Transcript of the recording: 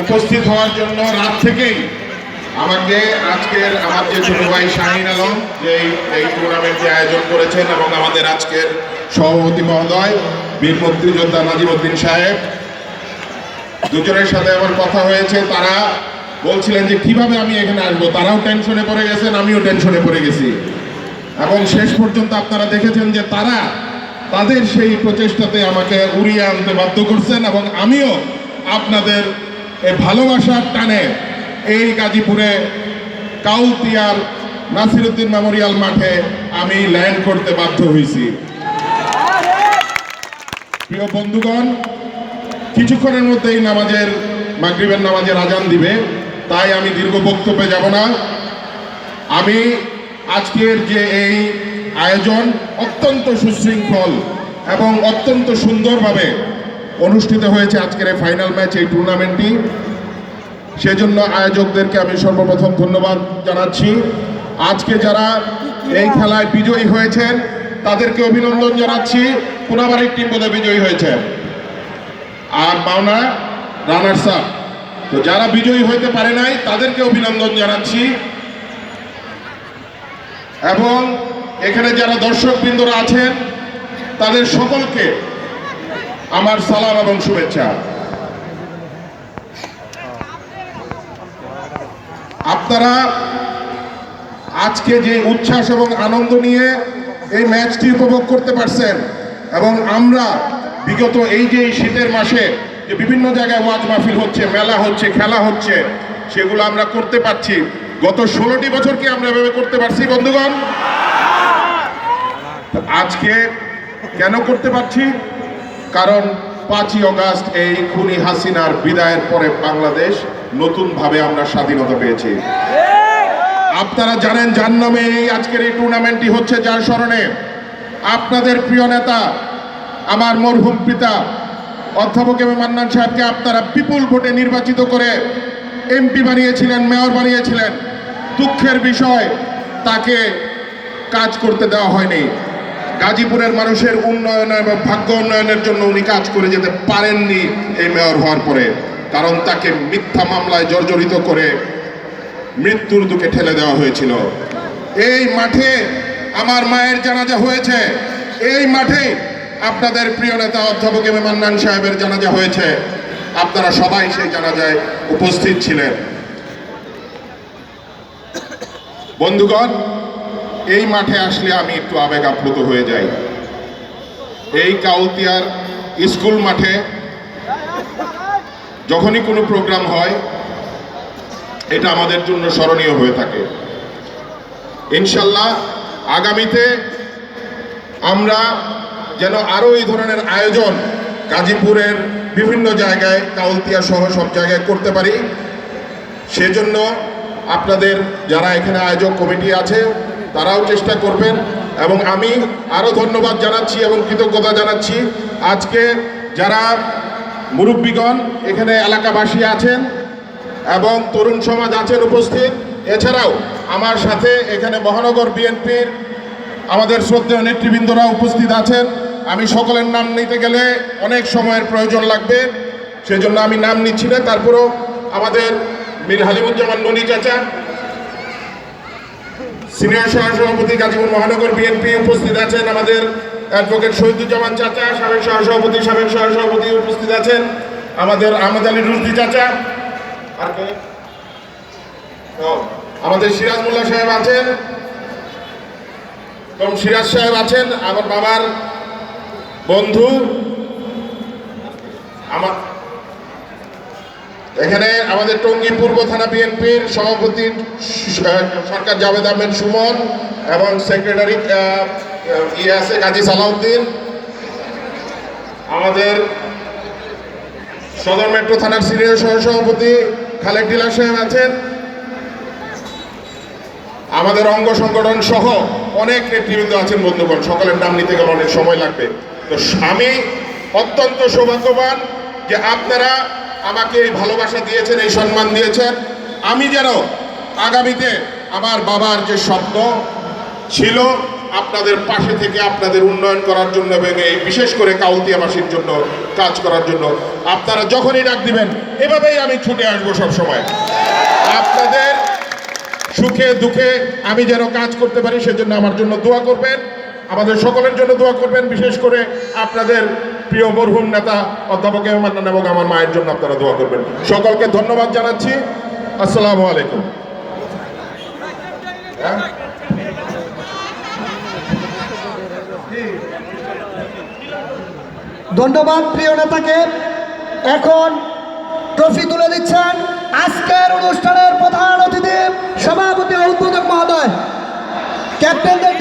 উপস্থিত হওয়ার জন্য রাত থেকেই আমাকে আজকের আমার যে ছোট ভাই শাহিন আলম, যে এই- এই টুর্নামেন্টে আয়োজন করেছেন এবং আমাদের আজকের সভাপতি মহোদয়, বীর মুক্তিযোদ্ধা নাজিমুদ্দিন সাহেব, দুজনের সাথে আমার কথা হয়েছে, তারা বলছিলেন যে কীভাবে আমি এখানে আসব? তারাও টেনশনে পড়ে গেছেন, আমিও টেনশনে পড়ে গেছি। এবং শেষ পর্যন্ত আপনারা দেখেছেন যে তারা তাদের সেই প্রচেষ্টাতে আমাকে উড়িয়ে আনতে বাধ্য করছেন এবং আমিও আপনাদের এই ভালোবাসার টানে এই গাজীপুরে কাউতিয়ার নাসিরুদ্দিন মেমোরিয়াল মাঠে আমি ল্যান্ড করতে বাধ্য হয়েছি প্রিয় বন্ধুগণ, কিছুক্ষণের মধ্যেই নামাজের, মাগরিবের নামাজের আজান দিবে, তাই আমি দীর্ঘ বক্তব্যে যাব না। আমি আজকের যে এই আয়োজন অত্যন্ত সুশৃঙ্খল এবং অত্যন্ত সুন্দরভাবে অনুষ্ঠিত হয়েছে আজকের এই ফাইনাল ম্যাচ এই টুর্নামেন্টটি সেজন্য আয়োজকদেরকে আমি সর্বপ্রথম ধন্যবাদ জানাচ্ছি। আজকে যারা এই খেলায় বিজয়ী হয়েছেন, তাদেরকে অভিনন্দন জানাচ্ছি। কোনাবাড়ির টিম বোধহয় বিজয়ী হয়েছে। আর পাওনা রানার্স আপ তো যারা বিজয়ী হইতে পারে নাই, তাদেরকে অভিনন্দন জানাচ্ছি। এবং এখানে যারা দর্শকবৃন্দরা আছেন, তাদের সকলকে আমার সালাম এবং শুভেচ্ছা। আপনারা আজকে যে উচ্ছ্বাস এবং আনন্দ নিয়ে এই ম্যাচটি উপভোগ করতে পারছেন এবং আমরা বিগত এই যে শীতের মাসে যে বিভিন্ন জায়গায় ওয়াজ মাহফিল হচ্ছে, মেলা হচ্ছে, খেলা হচ্ছে, সেগুলো আমরা করতে পারছি। গত ষোলোটি বছর কি আমরা এভাবে করতে পারছি, বন্ধুগণ? আজকে কেন করতে পারছি? কারণ পাঁচই অগাস্ট এই খুনি হাসিনার বিদায়ের পরে বাংলাদেশ নতুনভাবে আমরা স্বাধীনতা পেয়েছি। আপনারা জানেন যার নামে এই আজকের এই টুর্নামেন্টটি হচ্ছে যার স্মরণে আপনাদের প্রিয় নেতা, আমার মরহুম পিতা, অধ্যাপক এম মান্নান সাহেবকে আপনারা বিপুল ভোটে নির্বাচিত করে এমপি বানিয়েছিলেন, মেয়র বানিয়েছিলেন। দুঃখের বিষয়, তাকে কাজ করতে দেওয়া হয়নি। গাজীপুরের মানুষের উন্নয়ন এবং ভাগ্য উন্নয়নের জন্য উনি কাজ করে যেতে পারেননি এই মেয়র হওয়ার পরে। কারণ তাকে মিথ্যা মামলায় জর্জরিত করে মৃত্যুর দুকে ঠেলে দেওয়া হয়েছিল। এই মাঠে আমার মায়ের জানাজা হয়েছে। এই মাঠে আপনাদের প্রিয় নেতা অধ্যাপক এম মান্নান সাহেবের জানাজা হয়েছে। আপনারা সবাই সেই জানাজায় উপস্থিত ছিলেন। বন্ধুগণ এই মাঠে আসলে আমি একটু আবেগ আপ্লুত হয়ে যাই। এই কাউতিয়ার স্কুল মাঠে যখনই কোনো প্রোগ্রাম হয়, এটা আমাদের জন্য স্মরণীয় হয়ে থাকে। ইনশাল্লাহ আগামীতে আমরা যেন আরও এই ধরনের আয়োজন গাজীপুরের বিভিন্ন জায়গায়, কাউলতিয়া সহ সব জায়গায় করতে পারি। সেজন্য আপনাদের যারা এখানে আয়োজক কমিটি আছে তারাও চেষ্টা করবেন এবং আমি আরও ধন্যবাদ জানাচ্ছি এবং কৃতজ্ঞতা জানাচ্ছি। আজকে যারা মুরব্বীগণ এখানে এলাকাবাসী আছেন এবং তরুণ সমাজ আছেন উপস্থিত, এছাড়াও আমার সাথে এখানে মহানগর বিএনপির আমাদের শ্রদ্ধেয় নেতৃবৃন্দরা উপস্থিত আছেন। আমি সকলের নাম নিতে গেলে অনেক সময়ের প্রয়োজন লাগবে, সেজন্য আমি নাম নিচ্ছি না। তারপরেও আমাদের মীর হালিমুজ্জামান ননী চাচা সিনিয়র সহসভাপতি গাজীপুর মহানগর বিএনপি উপস্থিত আছেন আমাদের অ্যাডভোকেট শহীদুজ্জামান চাচা, সাবেক সহসভাপতি সাবেক সহসভাপতি উপস্থিত আছেন আমাদের আহমদ আলী রুজদি চাচা, আর কে? আমাদের সিরাজ মোল্লা সাহেব আছেন এবং সিরাজ সাহেব আছেন আমার বাবার বন্ধু আমার এখানে আমাদের টঙ্গী পূর্ব থানা বিএনপির সভাপতি সরকার জাভেদ আহমেদ সুমন এবং সেক্রেটারি ইয়ে আছে কাজী সালাউদ্দিন। আমাদের সদর মেট্রো থানার সিনিয়র সহসভাপতি খালেক ডিলার সাহেব আছেন। আমাদের অঙ্গ সংগঠন সহ অনেক নেতৃবৃন্দ আছেন বন্ধুগণ, সকলের নাম নিতে গেলে অনেক সময় লাগবে। তো আমি অত্যন্ত সৌভাগ্যবান যে আপনারা আমাকে এই ভালোবাসা দিয়েছেন, এই সম্মান দিয়েছেন। আমি যেন আগামীতে আমার বাবার যে স্বপ্ন ছিল, আপনাদের পাশে থেকে আপনাদের উন্নয়ন করার জন্য এবং এই বিশেষ করে কাউন্তিয়াবাসীর জন্য, কাজ করার জন্য আপনারা যখনই ডাক দিবেন, এভাবেই আমি ছুটে আসব সব সময় আপনাদের সুখে, দুঃখে আমি যেন কাজ করতে পারি, সেজন্য আমার জন্য দোয়া করবেন। আমাদের সকলের জন্য দোয়া করবেন, বিশেষ করে আপনাদের প্রিয় মরহুম নেতা অধ্যাপক এম মান্নান এবং আমার মায়ের জন্য আপনারা দোয়া করবেন। সকলকে ধন্যবাদ জানাচ্ছি। আসসালামু আলাইকুম। হ্যাঁ? ধন্যবাদ প্রিয় নেতাকে। এখন ট্রফি তুলে দিচ্ছেন আজকের অনুষ্ঠানের প্রধান অতিথি সভাপতি উদ্বোধক মহোদয়। ক্যাপ্টেনদের